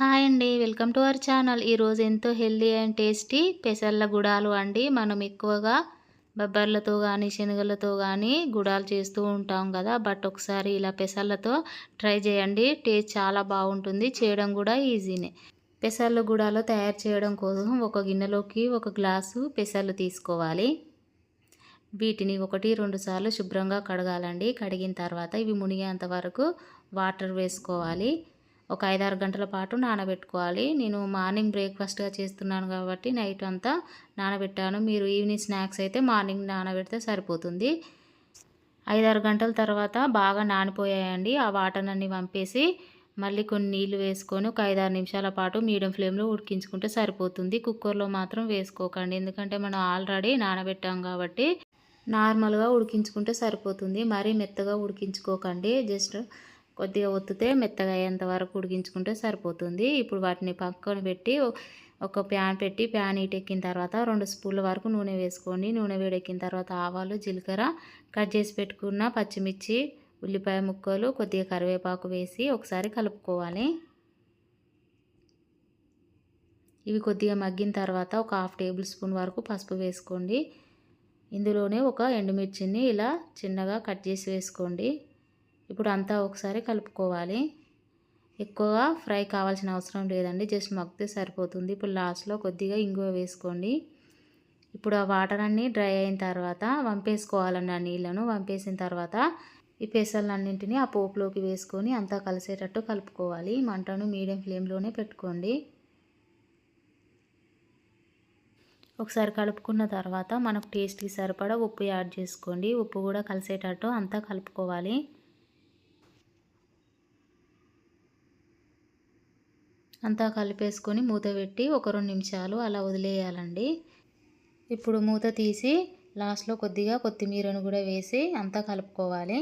Hi అండి welcome to our channel. ఈరోజు ఎంతో హెల్దీ అండ్ టేస్టీ పెసర్ల గుడాలు అండి. మనం ఎక్కువగా బొబ్బర్లతో కానీ శనగలతో కానీ గుడాలు చేస్తూ ఉంటాం కదా. బట్ ఒకసారి ఇలా పెసర్లతో ట్రై చేయండి. టేస్ట్ చాలా బాగుంటుంది. చేయడం కూడా ఈజీనే. పెసర్ల గుడాలు తయారు చేయడం కోసం ఒక గిన్నెలోకి ఒక గ్లాసు పెసర్లు తీసుకోవాలి. వీటిని ఒకటి రెండు సార్లు శుభ్రంగా కడగాలండి. కడిగిన తర్వాత ఇవి మునిగేంత వరకు వాటర్ వేసుకోవాలి. ఒక ఐదారు గంటల పాటు నానబెట్టుకోవాలి. నేను మార్నింగ్ బ్రేక్ఫాస్ట్గా చేస్తున్నాను కాబట్టి నైట్ అంతా నానబెట్టాను. మీరు ఈవినింగ్ స్నాక్స్ అయితే మార్నింగ్ నానబెడితే సరిపోతుంది. ఐదారు గంటల తర్వాత బాగా నానిపోయాయండి. ఆ వాటర్ అన్ని పంపేసి మళ్ళీ కొన్ని నీళ్ళు వేసుకొని ఒక ఐదారు నిమిషాల పాటు మీడియం ఫ్లేమ్లో ఉడికించుకుంటే సరిపోతుంది. కుక్కర్లో మాత్రం వేసుకోకండి. ఎందుకంటే మనం ఆల్రెడీ నానబెట్టాం కాబట్టి నార్మల్గా ఉడికించుకుంటే సరిపోతుంది. మరీ మెత్తగా ఉడికించుకోకండి. జస్ట్ కొద్దిగా ఒత్తితే మెత్తగా అయ్యేంత వరకు ఉడికించుకుంటే సరిపోతుంది. ఇప్పుడు వాటిని పక్కన పెట్టి ఒక ప్యాన్ పెట్టి ప్యాన్ ఎక్కిన తర్వాత రెండు స్పూన్ల వరకు నూనె వేసుకోండి. నూనె వేడెక్కిన తర్వాత ఆవాలు జీలకర్ర కట్ చేసి పెట్టుకున్న పచ్చిమిర్చి ఉల్లిపాయ ముక్కలు కొద్దిగా కరివేపాకు వేసి ఒకసారి కలుపుకోవాలి. ఇవి కొద్దిగా మగ్గిన తర్వాత ఒక హాఫ్ టేబుల్ స్పూన్ వరకు పసుపు వేసుకోండి. ఇందులోనే ఒక ఎండుమిర్చిని ఇలా చిన్నగా కట్ చేసి వేసుకోండి. ఇప్పుడు అంతా ఒకసారి కలుపుకోవాలి. ఎక్కువగా ఫ్రై కావాల్సిన అవసరం లేదండి. జస్ట్ మగ్గితే సరిపోతుంది. ఇప్పుడు లాస్ట్లో కొద్దిగా ఇంగువ వేసుకోండి. ఇప్పుడు ఆ వాటర్ అన్నీ డ్రై అయిన తర్వాత వంపేసుకోవాలండి ఆ నీళ్ళను. వంపేసిన తర్వాత ఈ పెసలన్నింటినీ ఆ పోపులోకి వేసుకొని అంతా కలిసేటట్టు కలుపుకోవాలి. మంటను మీడియం ఫ్లేమ్లోనే పెట్టుకోండి. ఒకసారి కలుపుకున్న తర్వాత మనకు టేస్ట్కి సరిపడా ఉప్పు యాడ్ చేసుకోండి. ఉప్పు కూడా కలిసేటట్టు అంతా కలుపుకోవాలి. అంతా కలిపేసుకొని మూత పెట్టి ఒక రెండు నిమిషాలు అలా వదిలేయాలండి. ఇప్పుడు మూత తీసి లాస్ట్లో కొద్దిగా కొత్తిమీరను కూడా వేసి అంతా కలుపుకోవాలి.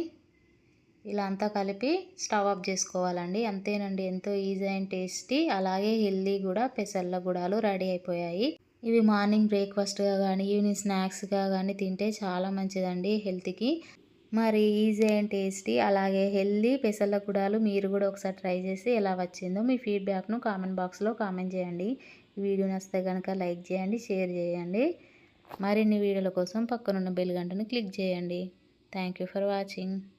ఇలా అంతా కలిపి స్టవ్ ఆఫ్ చేసుకోవాలండి. అంతేనండి ఎంతో ఈజీ అండ్ టేస్టీ. అలాగే హెల్దీ కూడా పెసల్ల గుడాలు రెడీ అయిపోయాయి. ఇవి మార్నింగ్ బ్రేక్ఫాస్ట్గా కానీ ఈవినింగ్ స్నాక్స్గా కానీ తింటే చాలా మంచిదండి హెల్త్కి. మరి ఈజీ అండ్ టేస్టీ అలాగే హెల్దీ పెసల గుడాలు మీరు కూడా ఒకసారి ట్రై చేసి ఎలా వచ్చిందో మీ ఫీడ్బ్యాక్ను కామెంట్ బాక్స్లో కామెంట్ చేయండి. వీడియో నచ్చితే కనుక లైక్ చేయండి షేర్ చేయండి. మరిన్ని వీడియోల కోసం పక్కనున్న బెల్ గంటను క్లిక్ చేయండి. Thank for watching.